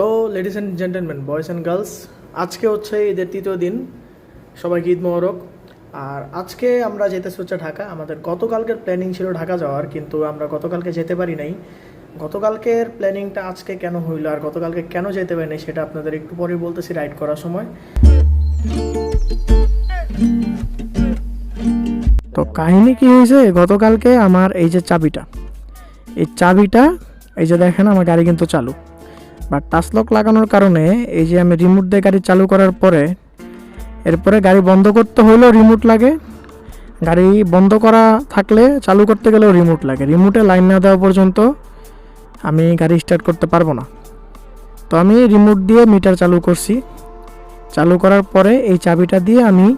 তো ladies and gentleman boys and girls আজকে হচ্ছে ঈদের তৃতীয় দিন, সবাইকে ঈদ মোবারক। আর আজকে আমরা যেতেছি হচ্ছে ঢাকা। আমাদের গতকালকের প্ল্যানিং ছিল ঢাকা যাওয়ার, কিন্তু আমরা গতকালকে যেতে পারি নাই। গতকালকের প্ল্যানিংটা আজকে কেন হইল আর গতকালকে কেন যেতে পারি নাই, সেটা আপনাদের একটু পরেই বলতেছি রাইড করার সময়। তো, কাহিনী কি হয়েছে? গতকালকে আমার এই যে চাবিটা, এই চাবিটা, এই যে দেখেন আমার গাড়ি কিন্তু চালু। বাট টাচ লক লাগানোর কারণে এই যে আমি রিমোট দিয়ে গাড়ি চালু করার পরে, এরপরে গাড়ি বন্ধ করতে হলেও রিমোট লাগে। গাড়ি বন্ধ করা থাকলে চালু করতে গেলেও রিমোট লাগে। রিমোটে লাইন না দেওয়া পর্যন্ত আমি গাড়ি স্টার্ট করতে পারব না। তো আমি রিমোট দিয়ে মিটার চালু করছি। চালু করার পরে এই চাবিটা দিয়ে আমি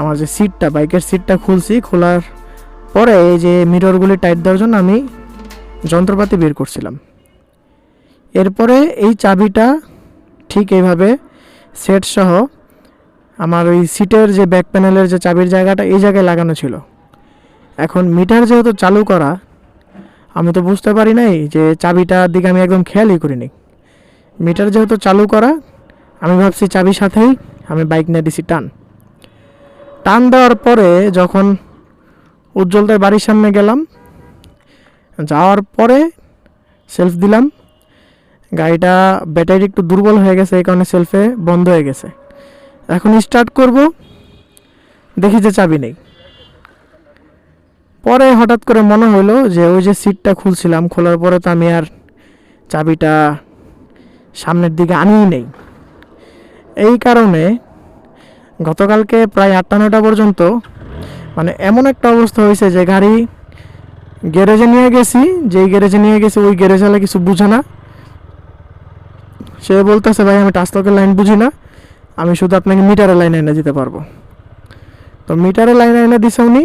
আমার যে সিটটা বাইকের সিটটা খুলছি। খোলার পরে এই যে মিররগুলি টাইট দেওয়ার জন্য আমি যন্ত্রপাতি বের করছিলাম। এরপরে এই চাবিটা ঠিক এইভাবে সেট সহ আমার ওই সিটের যে ব্যাক প্যানেলের যে চাবির জায়গাটা, এই জায়গায় লাগানো ছিল। এখন মিটার যেহেতু চালু করা, আমি তো বুঝতে পারি নাই যে চাবিটার দিকে আমি একদম খেয়ালই করিনি। মিটার যেহেতু চালু করা, আমি ভাবছি চাবির সাথেই আমি বাইক নিয়ে দিছি টান। টান দেওয়ার পরে যখন উজ্জ্বলদের বাড়ির সামনে গেলাম, যাওয়ার পরে সেলফ দিলাম। গাড়িটা ব্যাটারি একটু দুর্বল হয়ে গেছে, এই কারণে সেলফে বন্ধ হয়ে গেছে। এখন স্টার্ট করব, দেখি যে চাবি নেই। পরে হঠাৎ করে মনে হলো যে ওই যে সিটটা খুলছিলাম, খোলার পরে তো আমি আর চাবিটা সামনের দিকে আনিই নেই। এই কারণে গতকালকে প্রায় আটটা নটা পর্যন্ত মানে এমন একটা অবস্থা হয়েছে যে গাড়ি গ্যারেজে নিয়ে গেছি, যেই গ্যারেজে নিয়ে গেছি ওই গ্যারেজওয়ালা কিছু বুঝে না। সে বলতেছে, ভাই, আমি টাচলকের লাইন বুঝি না। আমি শুধু আপনাকে মিটারের লাইন এনে দিতে পারব। তো মিটারের লাইন এনে দিছে উনি,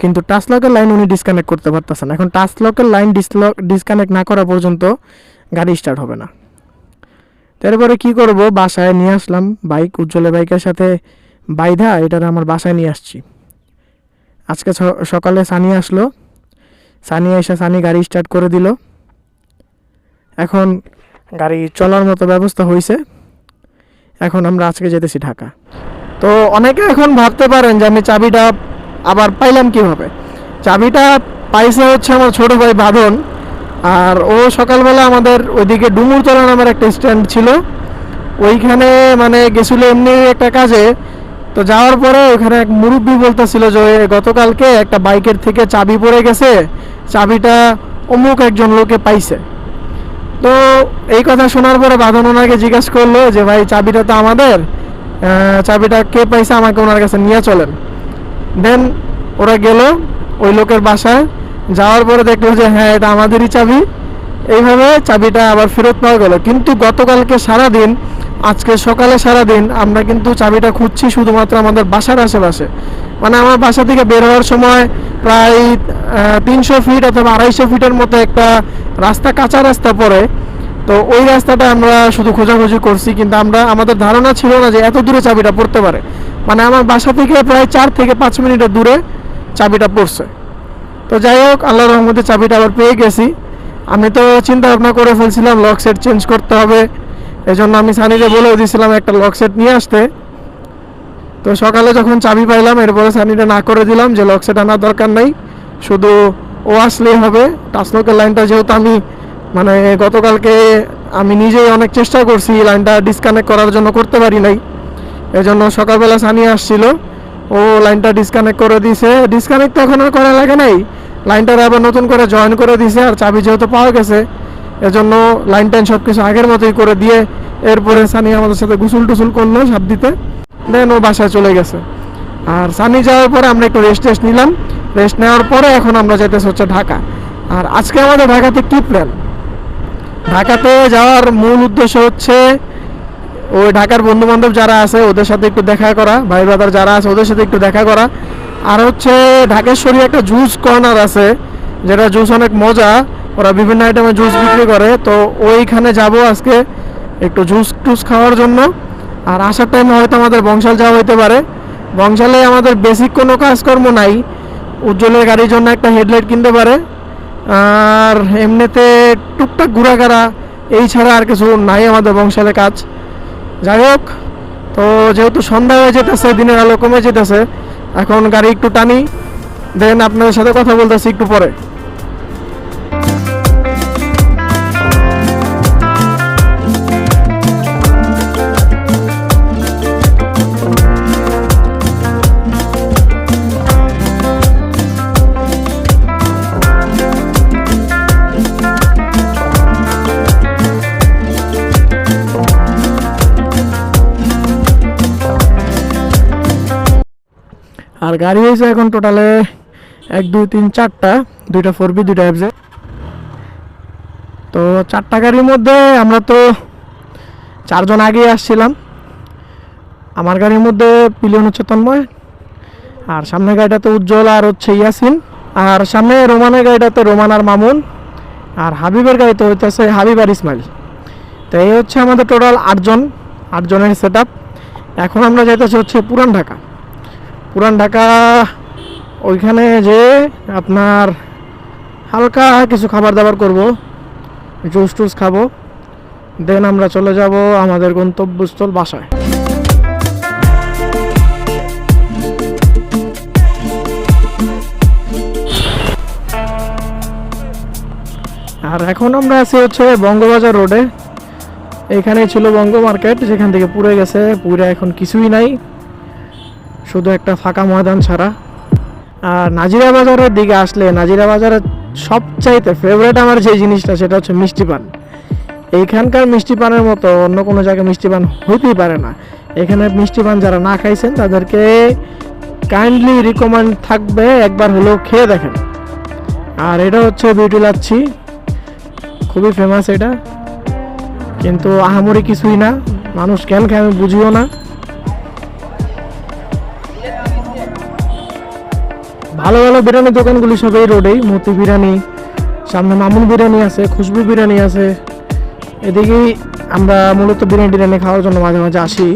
কিন্তু টাচলকের লাইন উনি ডিসকানেক্ট করতে পারতেছে না। এখন টাচলকের লাইন ডিসলক ডিসকানেক্ট না করা পর্যন্ত গাড়ি স্টার্ট হবে না। তারপরে কি করব? বাসায় নিয়ে আসলাম। বাইক উজ্জ্বলের বাইকের সাথে বাইধা, এটার আমার বাসায় নিয়ে আসছি। আজকে সকালে সানি আসলো। সানি এসে সানি গাড়ি স্টার্ট করে দিল। এখন গাড়ি চলার মতো ব্যবস্থা হয়েছে এখন আমরা আজকে যেতেছি ঢাকা। তো অনেকে এখন ভাবতে পারেন যে আমি চাবিটা আবার পাইলাম কীভাবে? চাবিটা পাইছে হচ্ছে আমার ছোট ভাই বাঁধন। আর ও সকালবেলা আমাদের ওইদিকে ডুমুরতলা নামের একটা স্ট্যান্ড ছিল। ওইখানে মানে গেছিল এমনি একটা কাজে। তো যাওয়ার পরে ওখানে এক মুরব্বী বলতেছিল যে গতকালকে একটা বাইকের থেকে চাবি পড়ে গেছে। চাবিটা অমুক একজন লোকে পাইছে। তো এই কথা শোনার পরে বাঁধন ওনাকে জিজ্ঞেস করল যে, ভাই, চাবিটা তো আমাদের। চাবিটা কে পাইছে আমাকে ওনার কাছে নিয়ে চলেন। দেন ওরা গেল ওই লোকের বাসায়। যাওয়ার পরে দেখল যে হ্যাঁ এটা আমাদেরই চাবি। এইভাবে চাবিটা আবার ফেরত পাওয়া গেল। কিন্তু গতকালকে সারা দিন আজকে সকালে সারা দিন আমরা কিন্তু চাবিটা খুঁজছি শুধুমাত্র আমাদের বাসার আশেপাশে। মানে আমার বাসা থেকে বের হওয়ার সময় প্রায় তিনশো ফিট অথবা আড়াইশো ফিটের মতো একটা রাস্তা, কাঁচা রাস্তা পড়ে। তো ওই রাস্তাটা আমরা শুধু খোঁজাখুঁজি করছি, কিন্তু আমরা, আমাদের ধারণা ছিল না যে এত দূরে চাবিটা পড়তে পারে। মানে আমার বাসা থেকে প্রায় চার থেকে পাঁচ মিনিটের দূরে চাবিটা পড়ছে। তো যাই হোক আল্লাহ রহমতে চাবিটা আবার পেয়ে গেছি। আমি তো চিন্তা ভাবনা করে ফেলছিলাম, লক সেট চেঞ্জ করতে হবে। এই জন্য আমি সানিকে বলেও দিয়েছিলাম একটা লক সেট নিয়ে আসতে। তো সকালে যখন চাবি পাইলাম, এরপরে সানিটা না করে দিলাম যে লক সেট আনার দরকার নেই। শুধু ও আসলেই হবে। টাচলকের লাইনটা যেহেতু আমি মানে গতকালকে আমি নিজেই অনেক চেষ্টা করছি লাইনটা ডিসকানেক্ট করার জন্য করতে পারি নাই। এই জন্য সকালবেলা সানি আসছিল। ও লাইনটা ডিসকানেক্ট করে দিয়েছে ডিসকানেক্ট তো এখন আর করা লাগে নাই। লাইনটা আবার নতুন করে জয়েন করে দিয়েছে আর চাবি যেহেতু পাওয়া গেছে, এজন্য লাইন টাইন সব কিছু আগের মতোই করে দিয়ে এরপরে সানি আমাদের সাথে গুসুল টুসুল করল সাপ দিতে। দেন ও বাসায় চলে গেছে। আর সানি যাওয়ার পরে আমরা একটু রেস্ট টেস্ট নিলাম। রেস্ট নেওয়ার পরে এখন আমরা যেতেছি হচ্ছে ঢাকা। আর আজকে আমাদের ঢাকাতে কী প্ল্যান ঢাকাতে যাওয়ার মূল উদ্দেশ্য হচ্ছে ওই ঢাকার বন্ধু বান্ধব যারা আছে, ওদের সাথে একটু দেখা করা, ভাই ব্রাদার যারা আছে, ওদের সাথে একটু দেখা করা। আর হচ্ছে ঢাকেশ্বরী একটা জুস কর্নার আছে, যেটা জুস অনেক মজা। ওরা বিভিন্ন আইটেমে জুস বিক্রি করে। তো ওইখানে যাব আজকে একটু জুস টুস খাওয়ার জন্য। আর আসার টাইমে হয়তো আমাদের বংশাল যাওয়া হইতে পারে। বংশালে আমাদের বেসিক কোনো কাজকর্ম নাই। উজ্জ্বলের গাড়ির জন্য একটা হেডলাইট কিনতে পারে। আর এমনিতে টুকটাক ঘোরাঘেরা, এই ছাড়া আর কিছু নাই আমাদের বংশালে কাজ। যাই হোক, তো যেহেতু সন্ধ্যা হয়ে যেতেছে, দিনের আলো কমে যেতেছে, এখন গাড়ি একটু টানি, দেন আপনাদের সাথে কথা বলতেছি একটু পরে। আর গাড়ি হয়েছে এখন টোটালে এক, দুই, তিন, চারটা। দুইটা ফোর বি দুইটা এফজে তো চারটা গাড়ির মধ্যে আমরা তো চারজন আগেই আসছিলাম। আমার গাড়ির মধ্যে পিলিয়ন হচ্ছে তন্ময়, আর সামনের গাড়িটাতে উজ্জ্বল আর হচ্ছে ইয়াসিন, আর সামনে রোমানের গাড়িটাতে রোমান আর মামুন, আর হাবিবের গাড়িতে হইতেছে হাবিব আর ইসমাইল। তো এই হচ্ছে আমাদের টোটাল আটজন, আটজনের সেট এখন আমরা যাইতেছি হচ্ছে পুরান ঢাকা। পুরান ঢাকা, ওইখানে যে আপনার হালকা কিছু খাবার দাবার করব, জুস টুস খাব, দেন আমরা চলে যাব আমাদের গন্তব্যস্থল বাসায়। আর এখন আমরা আছি হচ্ছে বঙ্গবাজার রোডে। এইখানে ছিল বঙ্গ মার্কেট, যেখান থেকে পুড়ে গেছে পুরে এখন কিছুই নাই। শুধু একটা ফাঁকা ময়দান ছাড়া। আর নাজিরা বাজারের দিকে আসলে নাজিরা বাজারের সবচাইতে ফেভারিট আমার যে জিনিসটা, সেটা হচ্ছে মিষ্টি পান। এইখানকার মিষ্টি পানের মতো অন্য কোনো জায়গায় মিষ্টি পান হইতেই পারে না। এখানে মিষ্টি পান যারা না খাইছেন, তাদেরকে কাইন্ডলি রিকমেন্ড থাকবে, একবার হলেও খেয়ে দেখেন। আর এটা হচ্ছে বিউটি লাচ্ছি। খুবই ফেমাস এটা। কিন্তু আহামরি কিছুই না। মানুষ কেন খায় আমি বুঝিও না। ভালো ভালো বিরিয়ানির দোকানগুলি সব এই রোডেই মতি বিরিয়ানি, সামনে মামুন বিরিয়ানি আছে, খুশবু বিরিয়ানি আছে। এদিকেই আমরা মূলত বিরিয়ানি টিরিয়ানি খাওয়ার জন্য মাঝে মাঝে আসি।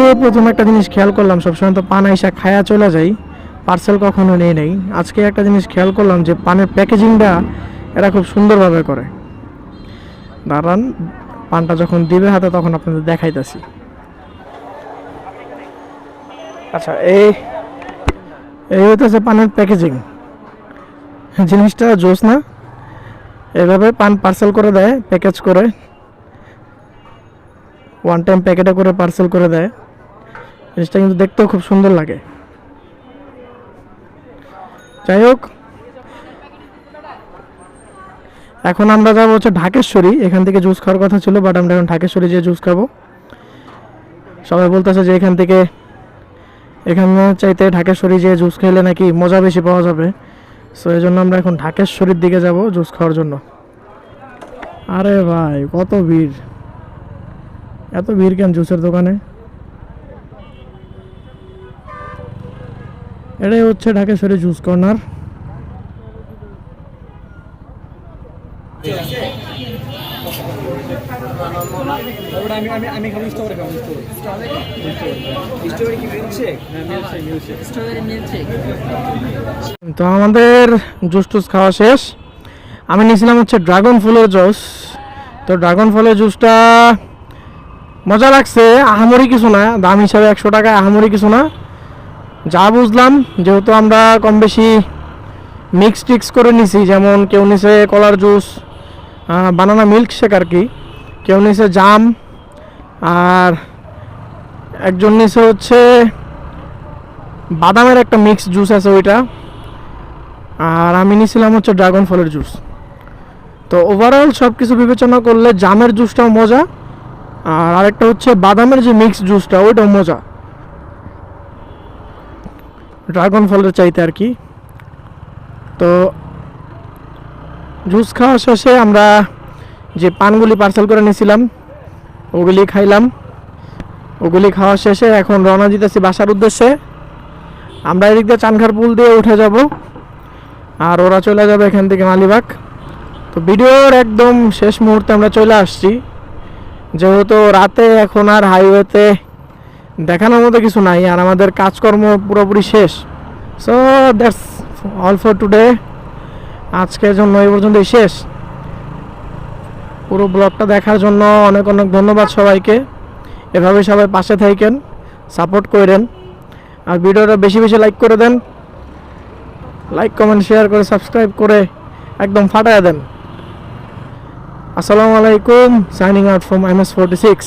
আজকে প্রথম একটা জিনিস খেয়াল করলাম, সবসময় তো পান আইসা খায়া চলে যাই পার্সেল কখনো নেই নেই। আজকে একটা জিনিস খেয়াল করলাম যে পানের প্যাকেজিংটা এরা খুব সুন্দরভাবে করে। দাঁড়ান, পানটা যখন দিবে হাতে তখন আপনাদের দেখাইতেছি। আচ্ছা এই এই হইতেছে পানের প্যাকেজিং। জিনিসটা জোস না? এভাবে পান পার্সেল করে দেয়, প্যাকেজ করে। ওয়ান টাইম প্যাকেটে করে পার্সেল করে দেয়। জিনিসটা কিন্তু দেখতেও খুব সুন্দর লাগে। যাই হোক, এখন আমরা যাব হচ্ছে ঢাকেশ্বরী। এখান থেকে জুস খাওয়ার কথা ছিল বাট আমরা এখন ঢাকেশ্বরী যে জুস খাব। সবাই বলতেছে যে এখান থেকে, এখানে চাইতে ঢাকেশ্বরী যে জুস খেলে নাকি মজা বেশি পাওয়া যাবে। সো এই জন্য আমরা এখন ঢাকেশ্বরীর দিকে যাব জুস খাওয়ার জন্য। আরে ভাই, কত ভিড়। এত ভিড় কেন জুসের দোকানে? এটাই হচ্ছে ঢাকেশ্বরী জুস কর্নার তো আমাদের জুস টুস খাওয়া শেষ। আমি নিয়েছিলাম হচ্ছে ড্রাগন ফুলের জুস তো ড্রাগন ফলের জুসটা মজা লাগছে, আহামরি কিছু না, দাম হিসাবে একশো টাকা আহামরি কিছু না। যা বুঝলাম, যেহেতু আমরা কম বেশি মিক্স টিক্স করে নিছি, যেমন কেউ নিছে কলার জুস বানানা মিল্ক শেক আর কি, কেউ নিছে জাম, আর একজন নিছে হচ্ছে বাদামের একটা মিক্স জুস আছে ওইটা, আর আমি নিয়েছিলাম হচ্ছে ড্রাগন ফলের জুস তো ওভারঅল সব কিছু বিবেচনা করলে জামের জুসটাও মজা, আর আরেকটা হচ্ছে বাদামের যে মিক্স জুসটা ওইটাও মজা। ড্রাগন ফলের চাইতে আর কি। তো জুস খাওয়া শেষে আমরা যে পানগুলি পার্সেল করে নিয়েছিলাম, ওগুলি খাইলাম। ওগুলি খাওয়া শেষে এখন রওনা দিতেছি বাসার উদ্দেশ্যে। আমরা এদিক দিয়ে চানখার পুল দিয়ে উঠে যাব আর ওরা চলে যাবে এখান থেকে মালিবাগ। তো ভিডিওর একদম শেষ মুহূর্তে আমরা চলে আসছি। যেহেতু রাতে এখন আর হাইওয়েতে দেখানোর মতো কিছু নাই আর আমাদের কাজকর্ম পুরোপুরি শেষ। So that's all for today আজকের জন্য এই পর্যন্তই শেষ। পুরো ব্লগটা দেখার জন্য অনেক অনেক ধন্যবাদ সবাইকে। এভাবে সবাই পাশে থাকেন সাপোর্ট করেন। আর ভিডিওটা বেশি বেশি লাইক করে দেন। লাইক কমেন্ট শেয়ার করে সাবস্ক্রাইব করে একদম ফাটায় দেন। আসসালামু আলাইকুম signing out from M S forty six